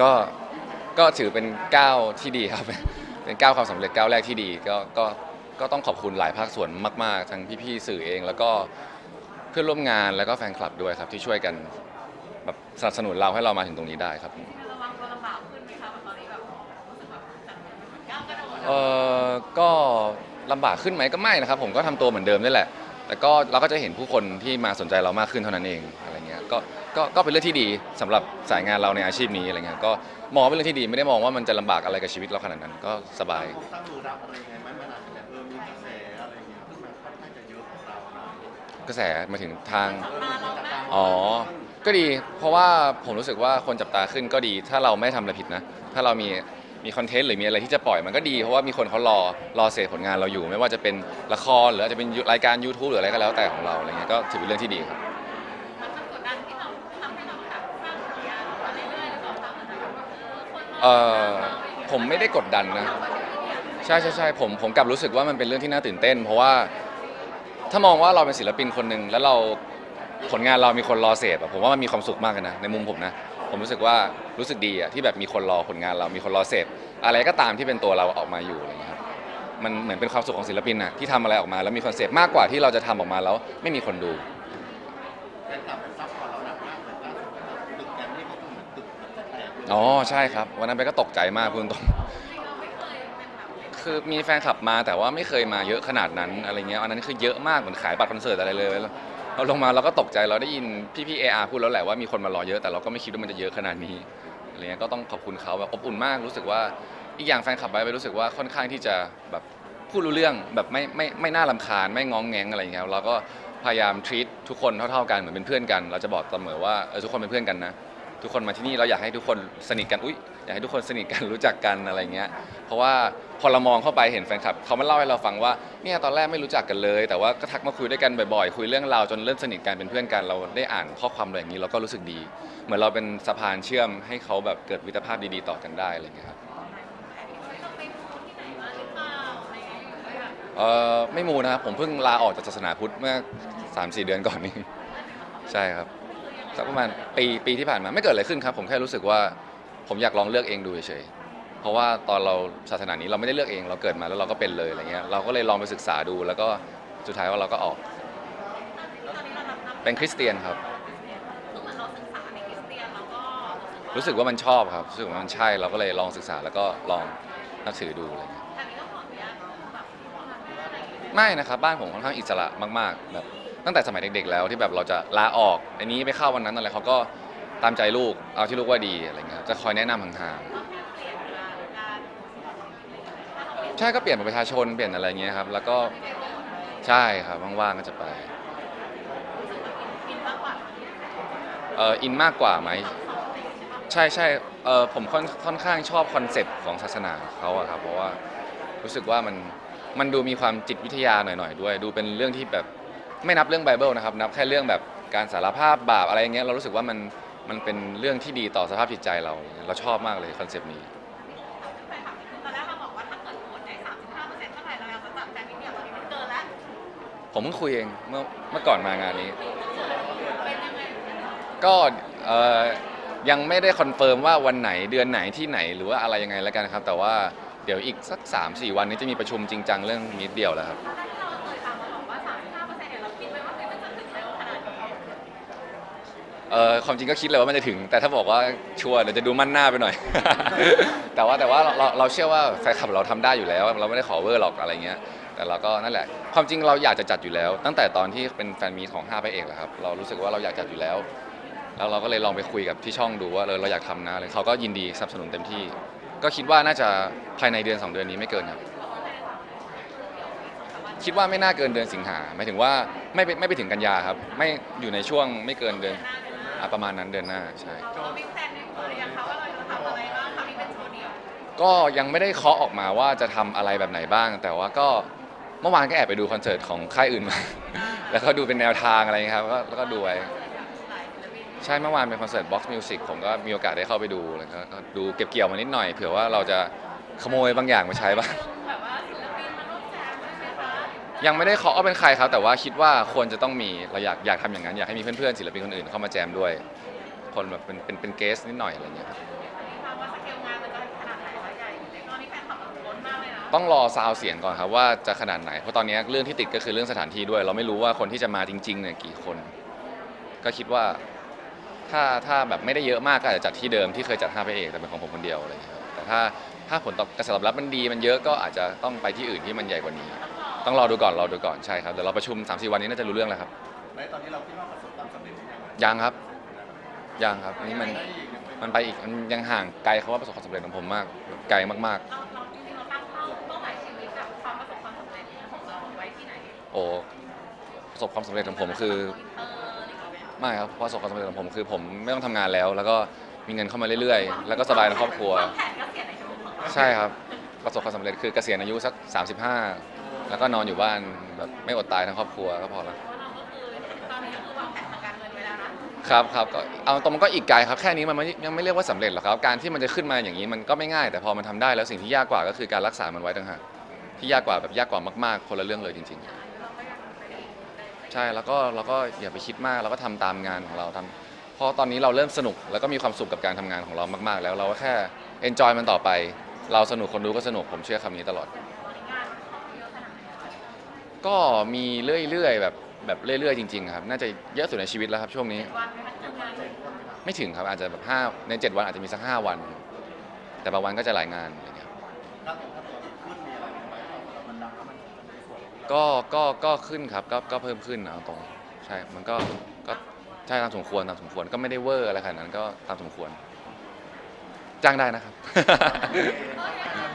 ก็ก็ถือเป็นก้าวที่ดีครับ เป็นก้าวความสำเร็จก้าวแรกที่ดี ก็ก็ก็ต้องขอบคุณหลายภาคส่วนมาก ๆ ทั้งพี่ๆสื่อเอง แล้วก็เพื่อนร่วมงานแล้วก็แฟนคลับด้วยครับที่ช่วยกันแบบสนับสนุนเราให้เรามาถึงตรงนี้ได้ครับระวังตัวลำบากขึ้นไหมคะแบบตอนนี้แบบรู้สึกแบบจัดก้าวกระโดดเออก็ลำบากขึ้นไหมก็ไม่นะครับ ผมก็ทำตัวเหมือนเดิมนี่แหละ แต่ก็เราก็จะเห็นผู้คนที่มาสนใจเรามากขึ้นเท่านั้นเองอะไรเงี้ยก็ก็ก็เป็นเรื่องที่ดีสำหรับสายงานเราในอาชีพนี้อะไรเงี้ยก็มองว่าเป็นเรื่องที่ดีไม่ได้มองว่ามันจะลำบากอะไรกับชีวิตเราขนาดนั้นก็สบาย ตั้งมือรับอะไรยังไงไหมมันอาจจะแบบเออมีกระแสอะไรอย่างเงี้ยขึ้นมาค่อนข้างจะเยอะของเรานะกระแสมาถึงทาง เออมันจับตามงอ๋อ ก็ดี เพราะว่าผมรู้สึกว่าคนจับตาขึ้นก็ดี ถ้าเราไม่ทำอะไรผิดนะ ถ้าเรามี มีคอนเทนต์หรือมีอะไรที่จะปล่อยมันก็ดีเพราะว่ามีคนเขารอรอเสพผลงานเราอยู่ ไม่ว่าจะเป็นละครหรืออาจจะเป็นรายการ YouTube หรืออะไรก็แล้วแต่ของเราอะไรเงี้ยก็ถือเป็นเรื่องที่ดีครับมันมันกดดันที่เราทำให้เราแบบสร้างผลงานออกมาเรื่อยๆหรือเปล่าคะเหมือนแบบเออคนเอ่อผมไม่ได้กดดันนะ ใช่ใช่ใช่ผมผมกลับรู้สึกว่ามันเป็นเรื่องที่น่าตื่นเต้น เพราะว่าถ้ามองว่าเราเป็นศิลปินคนหนึ่งแล้วเราผลงานเรามีคนรอเสพอะผมว่ามันมีความสุขมากเลยนะในมุมผมนะ ผมรู้สึกว่ารู้สึกดีอะที่แบบมีคนรอผลงานเรามีคนรอเสพอะไรก็ตามที่เป็นตัวเราออกมาอยู่อะไรอย่างเงี้ยครับมันเหมือนเป็นความสุขของศิลปินนะที่ทำอะไรออกมาแล้วมีคอนเซปต์มากกว่าที่เราจะทำออกมาแล้วไม่มีคนดู แฟนคลับเป็นซัพพอร์ตเราหนักมากเลยล่าสุดแบบตึกแกรมมี่ก็คือเหมือนตึกแบบแตกอ๋อใช่ครับ วันนั้นไปก็ตกใจมากพูดตรงเราไม่เคยเป็นแบบคือมีแฟนคลับมาแต่ว่าไม่เคยมาเยอะขนาดนั้นอะไรเงี้ยอันนั้นคือเยอะมากเหมือนขายบัตรคอนเสิร์ตอะไรเลยแล้ว เราลงมาเราก็ตกใจเราได้ยินพี่พี่เออาร์พูดแล้วแหละว่ามีคนมารอเยอะแต่เราก็ไม่คิดว่ามันจะเยอะขนาดนี้อะไรเงี้ยก็ต้องขอบคุณเขาแบบอบอุ่นมากรู้สึกว่าอีกอย่างแฟนคลับไปไปรู้สึกว่าค่อนข้างที่จะแบบพูดรู้เรื่องแบบไม่ไม่ไม่น่ารำคาญไม่ง้องแงงอะไรเงี้ยเราก็พยายาม treat ทุกคนเท่า ๆกันเหมือนเป็นเพื่อนกัน เราจะบอกเสมอว่าเออทุกคนเป็นเพื่อนกันนะ ทุกคนมาที่นี่เราอยากให้ทุกคนสนิทกันอุ้ยอยากให้ทุกคนสนิทกันรู้จักกันอะไรเงี้ยเพราะว่าพอเรามองเข้าไปเห็นแฟนคลับเขามาเล่าให้เราฟังว่าเนี่ยตอนแรกไม่รู้จักกันเลย แต่ว่าก็ทักมาคุยด้วยกันบ่อยๆ คุยเรื่องราวจนเริ่มสนิทกันเป็นเพื่อนกันเราได้อ่านข้อความอะไรอย่างนี้เราก็รู้สึกดี เหมือนเราเป็นสะพานเชื่อมให้เขาแบบเกิดวิตรภาพดีๆต่อกันได้อะไรเงี้ยครับเราไปมูที่ไหนมาหรือเปล่าอะไรอย่างเงี้ยอยู่ด้วยแบบเออไม่มูนะครับผมเพิ่งลาออกจากศาสนาพุทธเมื่อ 3-4 เดือนก่อนนี้ ใช่ครับ สักประมาณปีปีที่ผ่านมาไม่เกิดอะไรขึ้นครับ ผมแค่รู้สึกว่าผมอยากลองเลือกเองดูเฉยๆเพราะว่าตอนเราศาสนานี้เราไม่ได้เลือกเองเราเกิดมาแล้วเราก็เป็นเลยอะไรเงี้ยเราก็เลยลองไปศึกษาดู แล้วก็สุดท้ายว่าเราก็ออก เป็นคริสเตียนครับ รู้สึกว่ามันชอบครับรู้สึกว่ามันใช่เราก็เลยลองศึกษาแล้วก็ลองนับถือดูอะไรเงี้ยไรอย่างเงี้ยไม่นะครับบ้านผมค่อนข้างอิสระมาก ๆแบบ ตั้งแต่สมัยเด็ก ๆ แล้วที่แบบเราจะลาออกอันนี้ไปเข้าวันนั้นอะไรเขาก็ตามใจลูกเอาที่ลูกว่าดีอะไรเงี้ยจะคอยแนะนำห่างๆใช่ก็เปลี่ยนเป็นประชาชนเปลี่ยนอะไรเงี้ยครับ แล้วก็ใช่ครับว่างๆก็จะไปเอออินมากกว่าไหมใช่ใช่เออผมค่อนค่อนข้างชอบคอนเซปต์ของศาสนาเขาอะครับเพราะว่ารู้สึกว่ามันมันดูมีความจิตวิทยาหน่อยๆด้วย ดูเป็นเรื่องที่แบบ ไม่นับเรื่องไบเบิลนะครับ นับแค่เรื่องแบบการสารภาพบาปอะไรอย่างเงี้ยเรารู้สึกว่ามันมันเป็นเรื่องที่ดีต่อสภาพจิตใจเรา เราชอบมากเลยคอนเซปต์นี้ ผมเพิ่งคุยเองเมื่อเมื่อก่อนมางานนี้ ก็เอ่อยังไม่ได้คอนเฟิร์มว่าวันไหนเดือนไหนที่ไหนหรือว่าอะไรยังไงแล้วกันครับ แต่ว่าเดี๋ยวอีกสัก 3-4 วันนี้จะมีประชุมจริงจังเรื่องมิดเดียวแล้วครับ เออความจริงก็คิดเลยว่ามันจะถึง แต่ถ้าบอกว่าชัวร์เดี๋ยวจะดูมั่นหน้าไปหน่อย แต่ว่าแต่ว่าเราเราเชื่อว่าแฟนคลับเราทำได้อยู่แล้ว เราไม่ได้ขอเวอร์หรอกอะไรเงี้ย แต่เราก็นั่นแหละ ความจริงเราอยากจะจัดอยู่แล้ว ตั้งแต่ตอนที่เป็นแฟนมีตของ5พระเอกแหละครับเรารู้สึกว่าเราอยากจัดอยู่แล้ว แล้วเราก็เลยลองไปคุยกับที่ช่องดูว่าเออเราอยากทำนะเลยเขาก็ยินดีสนับสนุนเต็มที่ ก็คิดว่าน่าจะภายในเดือน2เดือนนี้ไม่เกินครับ คิดว่าไม่น่าเกินเดือนสิงหาหมายถึงว่าไม่ไปไม่ไปถึงกันยาครับ ไม่อยู่ในช่วงไม่เกินเดือน อะประมาณนั้นเดือนหน้าใช่ เรามีแพลนในหัวหรือยังคะว่าเราจะทำอะไรบ้างคะมีเป็นโชว์เดียวก็ยังไม่ได้เคาะออกมาว่าจะทำอะไรแบบไหนบ้าง แต่ว่าก็เมื่อวานก็แอบไปดูคอนเสิร์ตของค่ายอื่นมา แล้วก็ดูเป็นแนวทางอะไรอย่างเงี้ยครับก็แล้วก็ดูไว้ หลายศิลปินใช่เมื่อวานเป็นคอนเสิร์ต Box Music ผมก็มีโอกาสได้เข้าไปดูแล้วก็ก็ดูเก็บเกี่ยวมานิดหน่อยเผื่อว่าเราจะขโมยบางอย่างมาใช้บ้าง ยังไม่ได้เคาะว่าเป็นใครครับ แต่ว่าคิดว่าควรจะต้องมีเราอยากอยากทำอย่างนั้น อยากให้มีเพื่อนๆศิลปินคนอื่นเข้ามาแจมด้วย คนแบบเป็นเป็นเป็นเกสนิดหน่อยอะไรเงี้ยครับทราบว่าสเกลงานมันจะขนาดไหนวะใหญ่ตอนนี้แฟนคลับแบบล้นมากเลยนะต้องรอซาวเสียงก่อนครับว่าจะขนาดไหนเพราะตอนนี้เรื่องที่ติดก็คือเรื่องสถานที่ด้วย เราไม่รู้ว่าคนที่จะมาจริงๆเนี่ยกี่คน ก็คิดว่าถ้าถ้าแบบไม่ได้เยอะมากก็อาจจะจัดที่เดิมที่เคยจัดห้าพระเอกแต่เป็นของผมคนเดียวอะไรเงี้ยครับแต่ถ้าถ้าผลตอบกระแสตอบรับมันดีมันเยอะก็อาจจะต้องไปที่อื่นที่มันใหญ่กว่านี้ ต้องรอดูก่อนรอดูก่อนใช่ครับเดี๋ยวเราประชุม3 4วันนี้น่าจะรู้เรื่องแล้วครับในตอนนี้เราคิดว่าประสบความสำเร็จหรือยังยังครับยังครับอันนี้มันได้อีกยังไม่มันไปอีกมันยังห่างไกลเขาว่าประสบความสำเร็จของผมมากไกลมากเราเราจริงๆเราตั้งเป้าเป้าหมายชีวิตกับความประสบความสำเร็จของเราไว้ที่ไหนๆ โอ้ประสบความสำเร็จของผมคือ เอออะไรอย่างเงี้ยไม่ครับประสบความสำเร็จของผมคือผมไม่ต้องทำงานแล้ว แล้วก็มีเงินเข้ามาเรื่อยๆ แล้วก็สบายในครอบครัว วางแผนเกษียณในชีวิตของเรา ใช่ครับ ประสบความสำเร็จคือเกษียณอายุสัก 35 แล้วก็นอนอยู่บ้านแบบไม่อดตายทั้งครอบครัวก็พอแล้วเพราะเราก็คือตอนนี้ก็คือวางแผนทางการเงินไว้แล้วนะครับครับก็เอาตรงมันก็อีกไกลครับแค่นี้มันไม่ยังไม่เรียกว่าสำเร็จหรอกครับการที่มันจะขึ้นมาอย่างนี้มันก็ไม่ง่าย แต่พอมันทำได้แล้วสิ่งที่ยากกว่าก็คือการรักษามันไว้ต่างหากที่ยากกว่าแบบยากกว่ามากๆ คนละเรื่องเลยจริงๆใช่แล้วก็เราก็อย่าไปคิดมากเราก็ทำตามงานของเราทำเพราะตอนนี้เราเริ่มสนุกแล้วก็มีความสุขกับการทำงานของเรามาก ๆ แล้วเราก็แค่ enjoy มันต่อไป เราสนุกคนดูก็สนุกผมเชื่อคำนี้ตลอด ก็มีเรื่อยๆแบบแบบเรื่อยๆจริงๆครับน่าจะเยอะสุดในชีวิตแล้วครับช่วงนี้ วันไหมคะทำงานเลยไม่ถึงครับอาจจะแบบห้าในเจ็ดวันอาจจะมีสักห้าวัน แต่บางวันก็จะหลายงานอะไรเงี้ยครับก็ก็ก็ขึ้นครับก็ก็เพิ่มขึ้นเอาตรงใช่มันก็ก็ใช่ตามสมควรตามสมควรก็ไม่ได้เวอร์อะไรขนาดนั้นก็ตามสมควร จ้างได้นะครับ โอเค